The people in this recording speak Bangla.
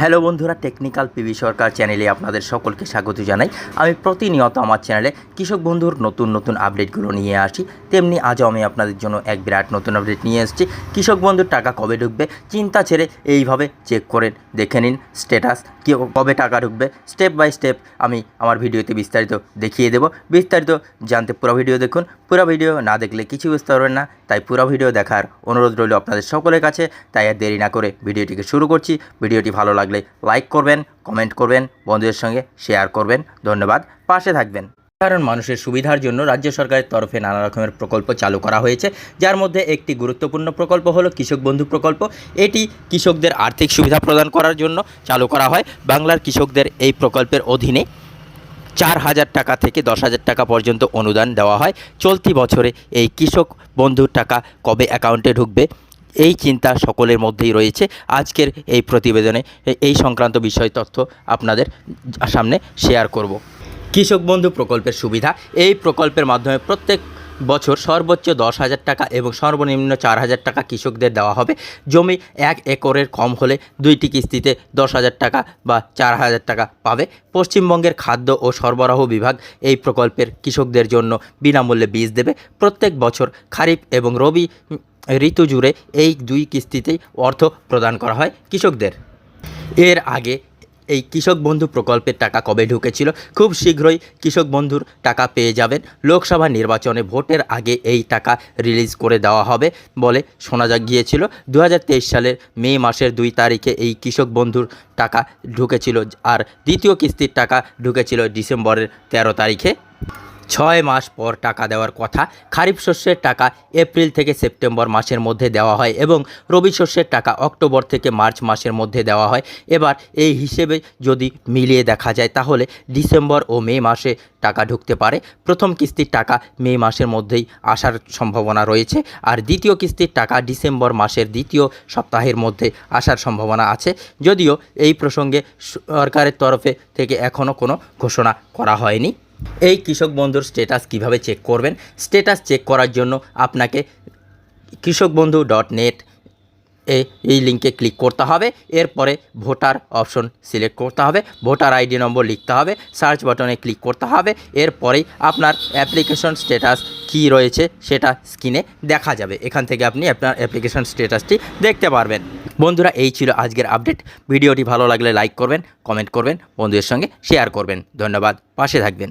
হ্যালো বন্ধুরা, টেকনিক্যাল পিবি সরকার চ্যানেলে আপনাদের সকলকে স্বাগত জানাই। আমি প্রতিনিয়ত আমার চ্যানেলে কৃষক বন্ধুর নতুন নতুন আপডেটগুলো নিয়ে আসি। তেমনি আজও আমি আপনাদের জন্য এক বিরাট নতুন আপডেট নিয়ে এসেছি। কৃষক বন্ধুর টাকা কবে ঢুকবে? চিন্তা ছেড়ে এইভাবে চেক করে দেখে নিন স্ট্যাটাস কি কবে টাকা ঢুকবে? স্টেপ বাই স্টেপ আমি আমার ভিডিওতে বিস্তারিত দেখিয়ে দেবো। বিস্তারিত জানতে পুরো ভিডিও দেখুন। পুরো ভিডিও না দেখলে কিছু বুঝতে পারবেন না, তাই পুরো ভিডিও দেখার অনুরোধ রইল আপনাদের সকলের কাছে। তাই আর দেরি না করে ভিডিওটিকে শুরু করছি। ভিডিওটি ভালো লাগলে লাইক করবেন কমেন্ট করবেন, বন্ধুদের সঙ্গে শেয়ার করবেন। ধন্যবাদ, পাশে থাকবেন। সাধারণ মানুষের সুবিধার জন্য রাজ্য সরকারের তরফে নানা রকমের প্রকল্প চালু করা হয়েছে, যার মধ্যে একটি গুরুত্বপূর্ণ প্রকল্প হলো কৃষক বন্ধু প্রকল্প। এটি কৃষকদের আর্থিক সুবিধা প্রদান করার জন্য চালু করা হয়। বাংলার কৃষকদের এই প্রকল্পের অধীনে চার হাজার টাকা থেকে দশ হাজার টাকা পর্যন্ত অনুদান দেওয়া হয়। চলতি বছরে এই কৃষক বন্ধুর টাকা কবে অ্যাকাউন্টে ঢুকবে? এই চিন্তা সকলের মধ্যেই রয়েছে। আজকের এই প্রতিবেদনে এই সংক্রান্ত বিষয় তথ্য আপনাদের সামনে শেয়ার করব। কৃষক বন্ধু প্রকল্পের সুবিধা। এই প্রকল্পের মাধ্যমে প্রত্যেক বছর সর্বোচ্চ দশ হাজার টাকা এবং সর্বনিম্ন চার হাজার টাকা কৃষকদের দেওয়া হবে। জমি এক একরের কম হলে দুইটি কিস্তিতে দশ হাজার টাকা বা চার হাজার টাকা পাবে। পশ্চিমবঙ্গের খাদ্য ও সরবরাহ বিভাগ এই প্রকল্পের কৃষকদের জন্য বিনামূল্যে বীজ দেবে। প্রত্যেক বছর খারিফ এবং রবি ঋতু জুড়ে এই দুই কিস্তিতেই অর্থ প্রদান করা হয় কৃষকদের। এর আগে এই কৃষক বন্ধু প্রকল্পের টাকা কবে ঢুকেছিল? খুব শীঘ্রই কৃষক বন্ধুর টাকা পেয়ে যাবেন। লোকসভা নির্বাচনে ভোটের আগে এই টাকা রিলিজ করে দেওয়া হবে বলে শোনা যা, গিয়েছিল। দু হাজার তেইশ সালের মে মাসের দুই তারিখে এই কৃষক বন্ধুর টাকা ঢুকেছিল। আর দ্বিতীয় কিস্তির টাকা ঢুকেছিল ডিসেম্বরের তেরো তারিখে। ছয় মাস পর টাকা দেওয়ার কথা। খারিফ শস্যের টাকা এপ্রিল থেকে সেপ্টেম্বর মাসের মধ্যে দেওয়া হয় এবং রবি শস্যের টাকা অক্টোবর থেকে মার্চ মাসের মধ্যে দেওয়া হয়। এবার এই হিসেবে যদি মিলিয়ে দেখা যায়, তাহলে ডিসেম্বর ও মে মাসে টাকা ঢুকতে পারে। প্রথম কিস্তির টাকা মে মাসের মধ্যেই আসার সম্ভাবনা রয়েছে আর দ্বিতীয় কিস্তির টাকা ডিসেম্বর মাসের দ্বিতীয় সপ্তাহের মধ্যে আসার সম্ভাবনা আছে। যদিও এই প্রসঙ্গে সরকারের তরফে থেকে এখনও কোনো ঘোষণা করা হয়নি। এই কৃষক বন্ধুর স্ট্যাটাস কীভাবে চেক করবেন? স্ট্যাটাস চেক করার জন্য আপনাকে কৃষক বন্ধু ডট নেট এই লিঙ্কে ক্লিক করতে হবে। এরপরে ভোটার অপশন সিলেক্ট করতে হবে। ভোটার আইডি নম্বর লিখতে হবে। সার্চ বাটনে ক্লিক করতে হবে। এরপরেই আপনার অ্যাপ্লিকেশন স্ট্যাটাস কী রয়েছে সেটা স্ক্রিনে দেখা যাবে। এখান থেকে আপনি আপনার অ্যাপ্লিকেশন স্ট্যাটাসটি দেখতে পারবেন। বন্ধুরা, এই ছিল আজকের আপডেট ভিডিওটি ভালো লাগলে লাইক করবেন কমেন্ট করবেন, বন্ধুদের সঙ্গে শেয়ার করবেন। ধন্যবাদ। পাশে থাকবেন।